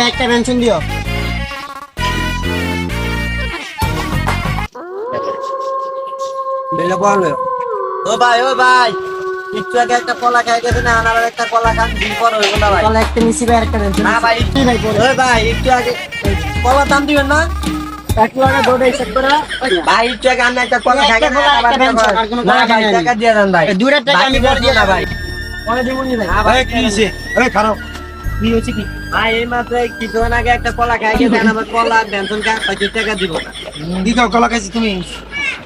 একটা পেনশন দিও। বেলা। পড়ল ও ভাই ও ভাই। একটু আগে একটা কলা খাই গেছে না আমার একটা কলা খান দিন পর হইব না ভাই। তাহলে একটা নিচি ভাই একটা পেনশন না ভাই কি ভাই ওই ভাই একটু আগে কলার দাম দিবেন না? ভাই একটু আমি একটা কলা খাই একটা কলা, একটা একটা কলা। আর কোনো না ভাই টাকা দিয়ে দেন ভাই। দুইটার টাকা আমি দিয়ে না ভাই। কি? এই, খারাপ। কি হয়েছে কি? ভাই এই মাত্র কিছুক্ষণ আগে একটা কলা খাই গেছে আমার কলা পেনশন কা পঁচিশ টাকা দিব। না দি কলা খাইছি তুমি।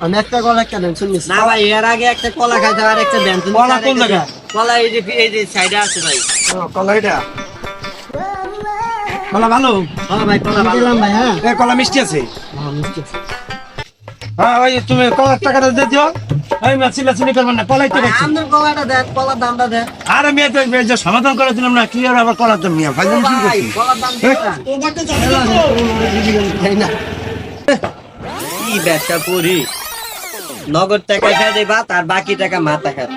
আমি একটা কল একটা পেনশন নিছি। না ভাই এর আগে একটা কলা খাইছে আর একটা পেনশন কলা কোন জায়গা? কলা এই যে এই যে সাইডে আছে ভাই। ও, কলা এটা। কলা ভালো? হ্যাঁ ভাই কলা ভালো। দিলাম ভাই হ্যাঁ। কলা মিষ্টি আছে হ্যাঁ, মিষ্টি আছে। হ্যাঁ ওই তুমি কলার টাকাটা দিয়ে দিও। এই মেয়ে চিল্লা করবেন না কলাই তো ভাই, খাচ্ছি কলাটা দেন কলার দামটা দেন আর মেয়ে তো যে সমাধান করে দিলাম না কি আর আবার কলার দাম নিয়ে ফাইজাম কি ভাই করছি কলার দাম দিন না। না কি ব্যবসা করি? নগদ টাকা খাই দেবা তার বাকি টাকা মাথা খায়।